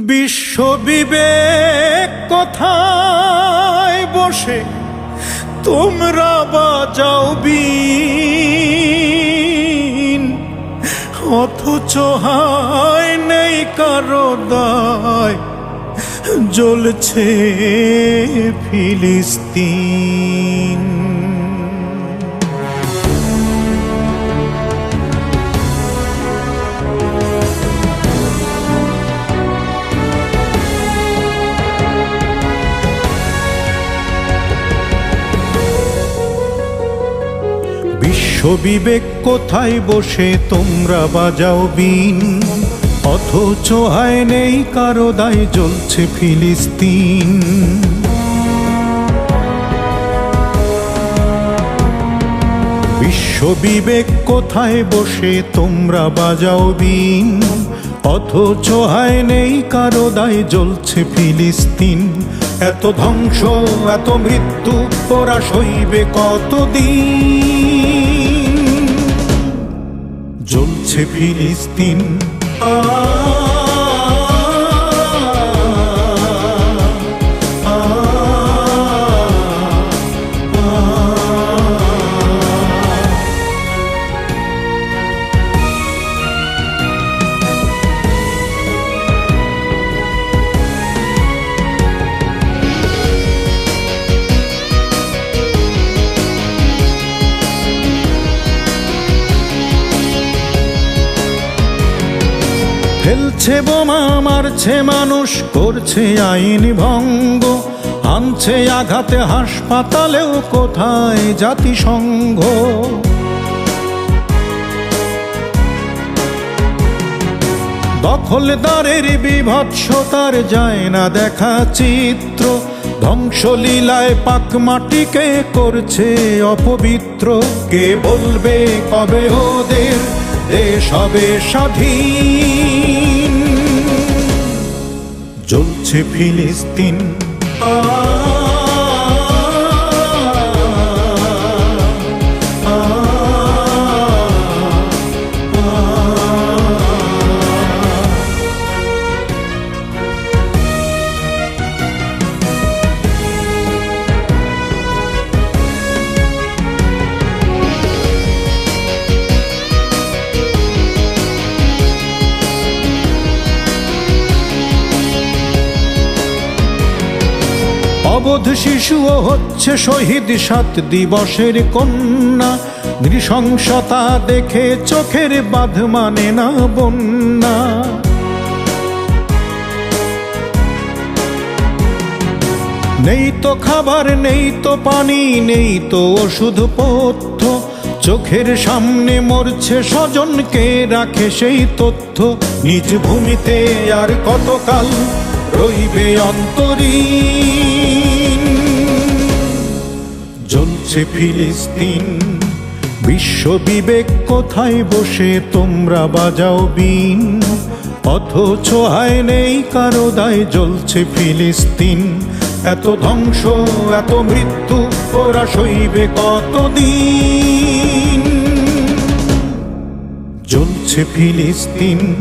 বিশ্ববিবেক কোথায় বসে? তোমরা বাজাও বিন অথচ হায় নেই কারও দায়। জ্বলছে ফিলিস্তিন। বিশ্ববিবেক কোথায় বসে তোমরা বাজাও বিন? অথচ হায় নেই কারও দায় জ্বলছে ফিলিস্তিন। বিশ্ববিবেক কোথায় বসে তোমরা বাজাও বিন? অথচ হায় নেই কারও দায় জ্বলছে ফিলিস্তিন। এত ধ্বংস, এত মৃত্যু ওরা সইবে কতদিন? ফিলিস্তিন। আ ফেলছে বোমা, মারছে মানুষ, করছে আইন ভঙ্গ। আনছে আঘাতে হাসপাতালেও কোথায় জাতিসংঘ? দখলদারের বিভৎসতার যায় না দেখা চিত্র। ধ্বংসলীলায় পাক মাটিকে করছে অপবিত্র। কে বলবে কবে ওদের হবে স্বাধীন। জ্বলছে ফিলিস্তিন আ, অবধ শিশুও হচ্ছে শহীদ সাত দিবসের কন্যা। নৃশংসতা দেখে চোখের বাঁধ মানে না বন্যা। নেই তো খাবার, নেই তো পানি, নেই তো ওষুধ পথ্য। চোখের সামনে মরছে স্বজনকে রাখে সেই তথ্য? নিজ ভূমিতে আর কতকাল রইবে অন্তরীণ জ্বলছে ফিলিস্তিন। বিশ্ববিবেক কোথায় বসে তোমরা বাজাও বিন? অথচ হায় নেই কারও দায় জ্বলছে ফিলিস্তিন। এত ধ্বংস, এত মৃত্যু, ওরা সইবে কতদিন? জ্বলছে ফিলিস্তিন।